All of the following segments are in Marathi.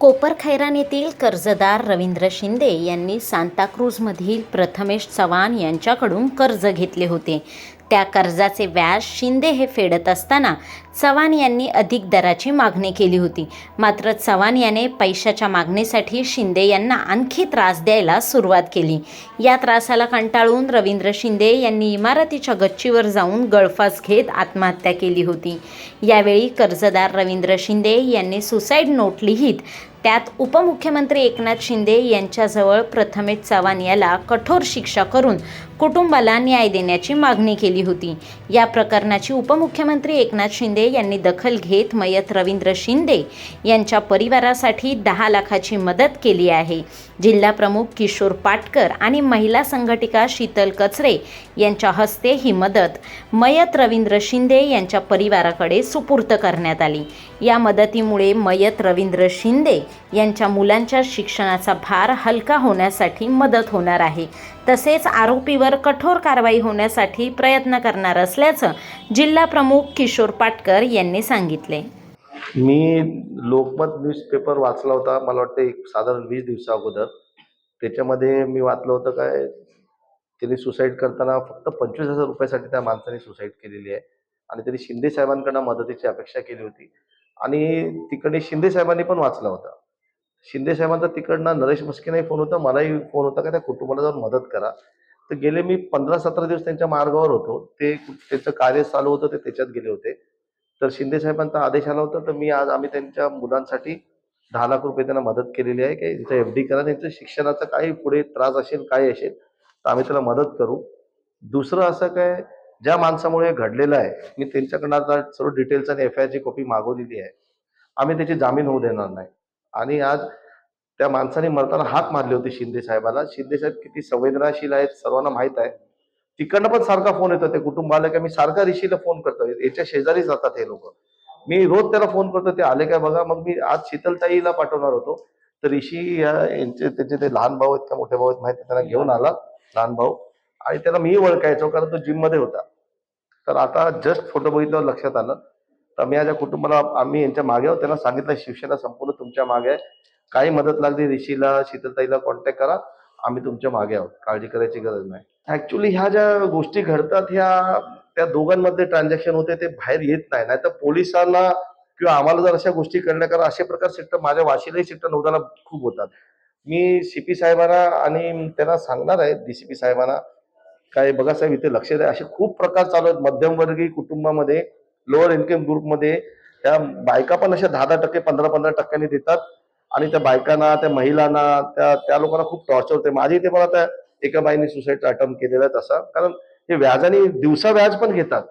कोपरखैरान येथील कर्जदार रवींद्र शिंदे यांनी सांताक्रूजमधील प्रथमेश चव्हाण यांच्याकडून कर्ज घेतले होते. त्या कर्जाचे व्याज शिंदे हे फेडत असताना चव्हाण यांनी अधिक दराची मागणी केली होती. मात्र चव्हाण याने पैशाच्या मागणीसाठी शिंदे यांना आणखी त्रास द्यायला सुरुवात केली. या त्रासाला कंटाळून रवींद्र शिंदे यांनी इमारतीच्या गच्चीवर जाऊन गळफास घेत आत्महत्या केली होती. यावेळी कर्जदार रवींद्र शिंदे यांनी सुसाईड नोट लिहित त्यात उपमुख्यमंत्री एकनाथ शिंदे यांच्याजवळ प्रथमेश चव्हाण याला कठोर शिक्षा करून कुटुंबाला न्याय देण्याची मागणी केली होती. या प्रकरणाची उपमुख्यमंत्री एकनाथ शिंदे यांनी दखल घेत मयत रवींद्र शिंदे यांच्या परिवारासाठी दहा लाखाची मदत केली आहे. जिल्हा प्रमुख किशोर पाटकर आणि महिला संघटिका शीतल कचरे यांच्या हस्ते ही मदत मयत रवींद्र शिंदे यांच्या परिवाराकडे सुपूर्त करण्यात आली. या मदतीमुळे मयत रवींद्र शिंदे यांच्या मुलांच्या शिक्षणाचा भार हलका होण्यासाठी मदत होणार आहे. तसेच आरोपीवर कठोर कारवाई होण्यासाठी प्रयत्न करणार असल्याचं जिल्हा प्रमुख किशोर पाटकर यांनी सांगितले. मी लोकमत न्यूजपेपर वाचला होता मला वाटतं एक साधारण वीस दिवसा अगोदर. त्याच्यामध्ये मी वाचलं होतं काय त्यांनी सुसाईड करताना फक्त पंचवीस हजार रुपयासाठी त्या माणसाने सुसाईड केलेली आहे. आणि त्यांनी शिंदे साहेबांकडनं मदतीची अपेक्षा केली होती. आणि तिकडे शिंदे साहेबांनी पण वाचला होता. शिंदे साहेबांचा तिकडनं नरेश मस्केनाही फोन होता मलाही फोन होता का त्या कुटुंबाला जाऊन मदत करा. तर गेले मी पंधरा सतरा दिवस त्यांच्या मार्गावर होतो. ते त्यांचं कार्य चालू होतं ते त्याच्यात गेले होते. तर शिंदे साहेबांचा आदेश आला होता तर मी आज आम्ही त्यांच्या मुलांसाठी दहा लाख रुपये त्यांना मदत केलेली आहे. की त्यांचं एफ डी करा त्यांचं शिक्षणाचा काही पुढे त्रास असेल काय असेल तर आम्ही त्याला मदत करू. दुसरं असं काय ज्या माणसामुळे घडलेलं आहे मी त्यांच्याकडनं आता सर्व डिटेल्स आणि एफ आय आरची कॉपी मागवलेली आहे. आम्ही त्याची जामीन होऊ देणार नाही. आणि आज त्या माणसाने मरताना हाक मारली होती शिंदे साहेबाला. शिंदे साहेब किती संवेदनाशील आहेत सर्वांना माहीत आहे. तिकडनं पण सारखा फोन येतो ते कुटुंबाला की मी सारखा ऋषीला फोन करतो. याच्या शेजारी जातात हे लोक. मी रोज त्याला फोन करतो ते आले काय बघा? मग मी आज शीतलताईला पाठवणार होतो. तर ऋषी यांचे त्याचे ते लहान भाऊ आहेत का मोठे भाऊ आहेत माहिती त्यांना घेऊन आला लहान भाऊ. आणि त्याला मी ओळखायचो कारण तो जिममध्ये होता. तर आता जस्ट फोटो बघितल्यावर लक्षात आलं तर मी माझ्या कुटुंबाला आम्ही यांच्या मागे आहोत. त्यांना सांगितलं शिवसेना संपूर्ण तुमच्या मागे आहे. काही मदत लागली ऋषीला शीतलताईला कॉन्टॅक्ट करा. आम्ही तुमच्या मागे आहोत. काळजी करायची गरज नाही. ऍक्च्युली ह्या ज्या गोष्टी घडतात ह्या त्या दोघांमध्ये ट्रान्झॅक्शन होते ते बाहेर येत नाही. नाही तर पोलिसांना किंवा आम्हाला जर अशा गोष्टी कळल्या करा अशा प्रकार सेक्टर माझ्या वाशीलाही सेक्टर नौदाला खूप होतात. मी सीपी साहेबांना आणि त्यांना सांगणार आहे डीसीपी साहेबांना. काय बघा साहेब इथे लक्ष द्या. असे खूप प्रकार चालू आहेत. मध्यमवर्गीय कुटुंबामध्ये लोअर इन्कम ग्रुपमध्ये त्या बायका पण अशा दहा दहा टक्के पंधरा पंधरा टक्क्यांनी देतात. आणि त्या बायकांना त्या महिलांना त्या त्या लोकांना खूप टॉर्चर होते. माझी इथे मला त्या एका बाईने सुसाईडचा अटम केलेला आहे तसा. कारण हे व्याजाने दिवसा व्याज पण घेतात.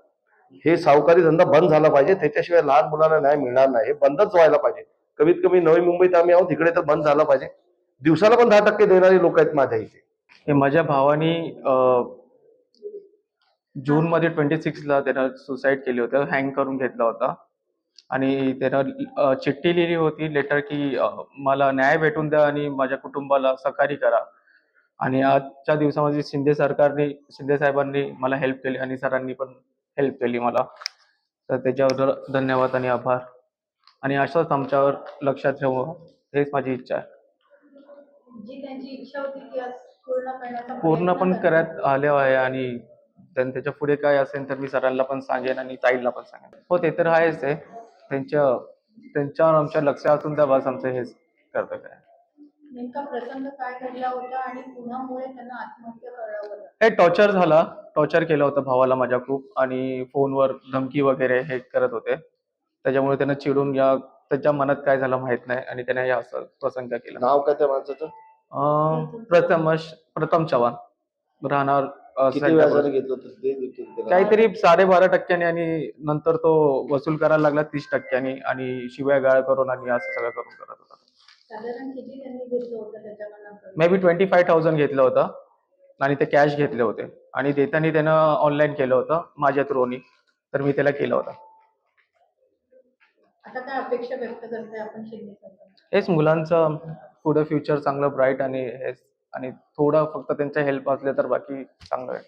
हे सावकारी धंदा बंद झाला पाहिजे. त्याच्याशिवाय लहान मुलांना न्याय मिळणार नाही. हे बंदच व्हायला पाहिजे. कमीत कमी नवी मुंबईत आम्ही आहोत. तिकडे तर बंद झाला पाहिजे. दिवसाला पण दहा टक्के देणारे लोक आहेत माझ्या इथे. हे माझ्या भावाने जून मध्ये ट्वेंटी सिक्सला त्यानं सुसाईड केली होतं. हँग करून घेतला होता. आणि त्यानं चिठ्ठी लिहिली होती लेटर की मला न्याय भेटून द्या आणि माझ्या कुटुंबाला सहकार्य करा. आणि आजच्या दिवसामध्ये शिंदे सरकारने शिंदे साहेबांनी मला हेल्प केली आणि सरांनी पण हेल्प केली मला. तर त्याच्याबद्दल धन्यवाद आणि आभार. आणि असंच आमच्यावर लक्षात ठेवू. हेच माझी इच्छा आहे. पूर्ण पण करत आले आहे आणि त्यां- त्याच्या पुढे काय असेल तर मी सरांना पण सांगेन आणि ताईला पण सांगेन. हो ते तर आहेच आहे. त्यांच्या त्यांच्यावर आमच्या लक्ष असून त्या बस आमचं हेच नेमका प्रसंग काय घडला होता आणि पुण्यामुळे त्यांना आत्महत्या करावं लागलं? हे टॉर्चर झाला. टॉर्चर केलं होतं भावाला माझ्या खूप आणि फोनवर धमकी वगैरे हे करत होते. त्याच्यामुळे त्यानं चिडून या त्याच्या मनात काय झालं माहीत नाही आणि त्याने या असं प्रसंग केला. नाव काय त्या माणसाचं? अं, प्रथमश प्रथम चव्हाण. राहणार किती. व्याजाने घेतलं होतं ते detail त्याला. काहीतरी साडेबारा टक्क्याने आणि नंतर तो वसूल करायला लागला तीस टक्क्याने आणि शिवाय गाळ करून आणि असं सगळं करून करत होता. साधारण किती त्यांनी घेतलं होतं त्याच्याकडनं maybe twenty five thousand घेतलं होतं आणि ते कॅश घेतले होते. आणि देताना त्यानं ऑनलाईन केलं होतं माझ्या थ्रोनी तर मी त्याला केलं होतं. आता काय अपेक्षा व्यक्त करताय आपण शिंदे सरकार? हेच मुलांचं पुढं फ्युचर चांगलं ब्राईट आणि हेच आणि थोडं फक्त त्यांच्या हेल्प असले तर बाकी चांगलं आहे.